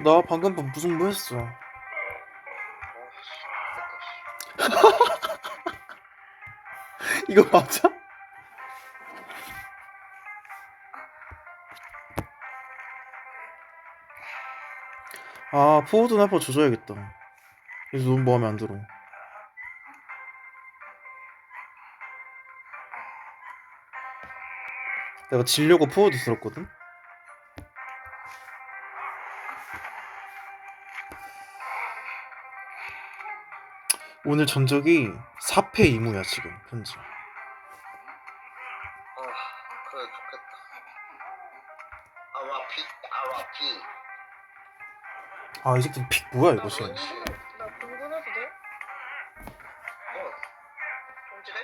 나 방금 뭐 무슨 뭐 했어? 이거 맞아? 아, 포워드 나퍼 조져야겠다. 그래서 너무 마음에 안 들어. 내가 지려고 포워드 들었거든? 오늘 전적이 4패 2무야, 지금, 현재. 아, 그래 좋겠다. 아와피, 아와피. 아, 이 새끼 픽 뭐야, 이거. 그렇지. 나 돼? 어, 좀 찌래?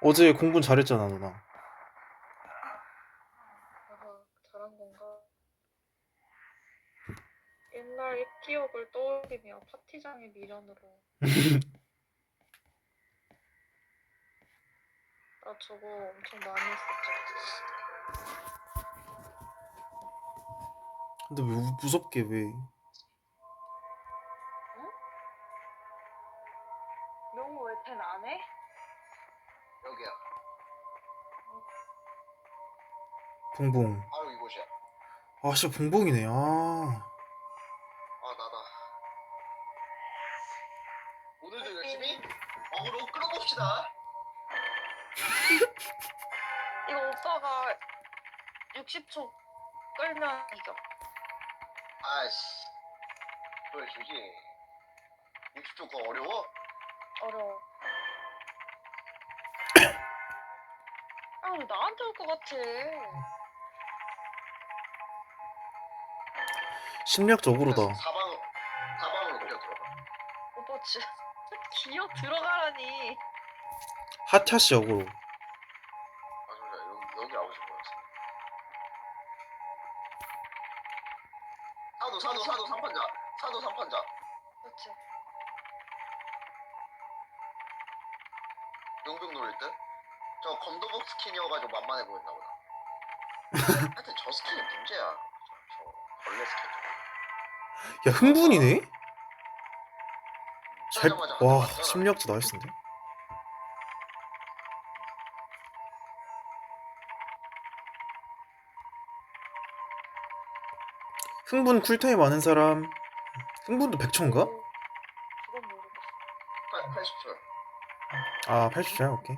어제 공군 잘했잖아, 누나. 아하, 잘한 건가? 옛날 옛 기억을 떠올리며 파티장의 미련으로 나 저거 엄청 많이 했었지 근데 왜 무- 무섭게 왜? 명호 왜펜 안 해? 여기야. 봉봉. 바로 이곳이야. 아, 씨, 봉봉이네. 아. 아 오빠가 60초 끌면 이겨 아씨, 그걸 주지. 60초 그거 어려워? 어려워 아, 왜 나한테 올 것 같아. 심리학적으로다. 사방으로 사방으로 그려 들어가. 오빠 진짜 기어 들어가라니. 하차시 역으로. 사도 사도 사도 삼판자 사도 삼판자 그렇지. 용병 노릴 듯? 저 검도복 스킨이어가지고 만만해 보였나 보다. 하여튼 저 스킨이 문제야. 저, 저 벌레 스킨. 야, 흥분이네? 잘, 하자마자 와, 심리학자 나이스인데? 흥분 쿨타임 많은 사람. 흥분도 100초인가? 그건 모르겠어. 80초. 아, 80초야? 오케이.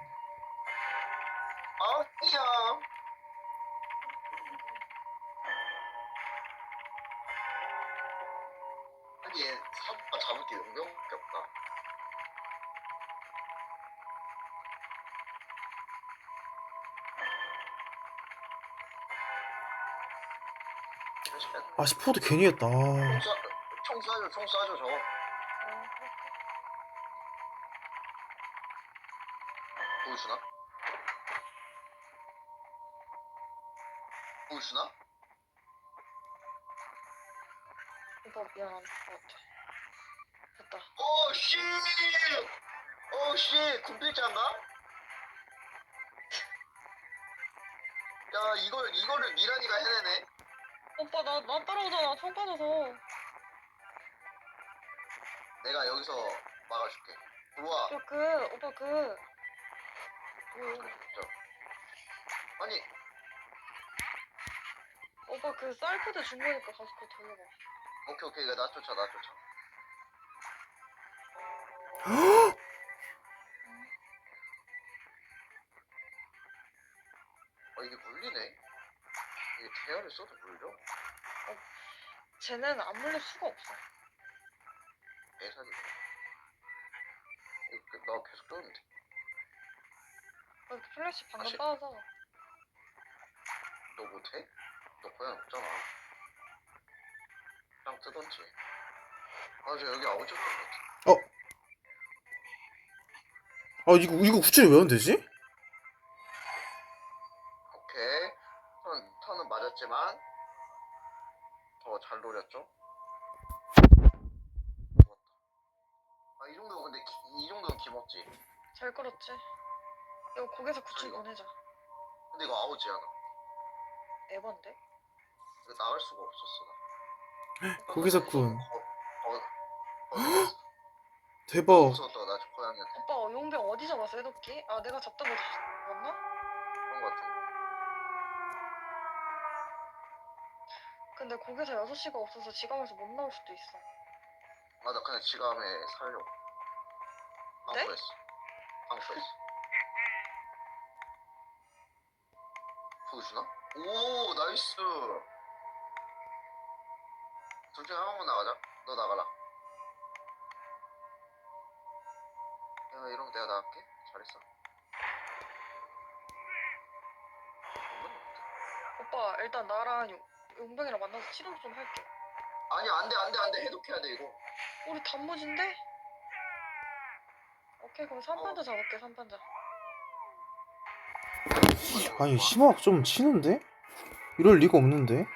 아, 이야. 하긴 사부가 잡을 게 용병밖에 없다. 아, 10호도 괜히 했다. 총, 아, 쏴, 총 쏴줘, 총 쏴줘, 저거. 아, 보여주나? 보여주나? 오빠 미안한 것 같아. 됐다. 오, 씨! 오, 씨! 군필자인가? 야, 이걸, 이거를 미란이가 해내네? 오빠 나, 나 따라오잖아. 총 빠져서. 내가 여기서 막아줄게. 들어와. 오빠 그, 오빠 그. 그, 저. 아니, 오빠 그 쌀푸드 준 거니까 가서 그거 돌려봐. 오케이, 오케이. 이거 나 쫓아, 나 쫓아. 아, 이게 물리네? 이게 대열을 써도 물려? 쟤는 안 물릴 수가 없어. 애사기. 이거 그- 나 계속 떠는데. 아, 그 플래시 방금 다시. 빠져서. 너 못해? 너 고양 없잖아. 그냥 뜨던지. 아, 저 여기 아웃 쳤던 것 같아. 아, 이거, 이거 구출이 왜 안 되지? 맞았지만, 더 잘 노렸죠? 좋았다. 아, 이 정도면 근데, 기- 이 정도는 기먹지. 잘 끌었지? 이거 거기서 구출. 보내자. 근데 이거 아웃이야, 나. 에반데? 이거 나갈 수가 없었어, 나. 거기서 군. 어, 어, 어, 대박. 무서웠다 나 고양이한테 오빠 어, 용병 어디 잡았어 해독기? 아 내가 잡던 거 잡았나? 그런 거 같아 근데 거기서 6시가 없어서 지갑에서 못 나올 수도 있어. 맞아 그냥 지갑에 살려고. 네? 방구했어. 방구했어. 보여주나? 오 나이스! 둘 중에 한 명만 나가자. 너 나가라. 야 이러면 내가 나갈게. 잘했어. 오빠 일단 나랑 용, 용병이랑 만나서 치료 좀 할게 아니 안돼 안돼 안돼 해독해야 돼 이거 우리 단무지인데? 오케이 그럼 3판자 잡을게 3판자 아니 심화학 좀 치는데? 이럴 리가 없는데?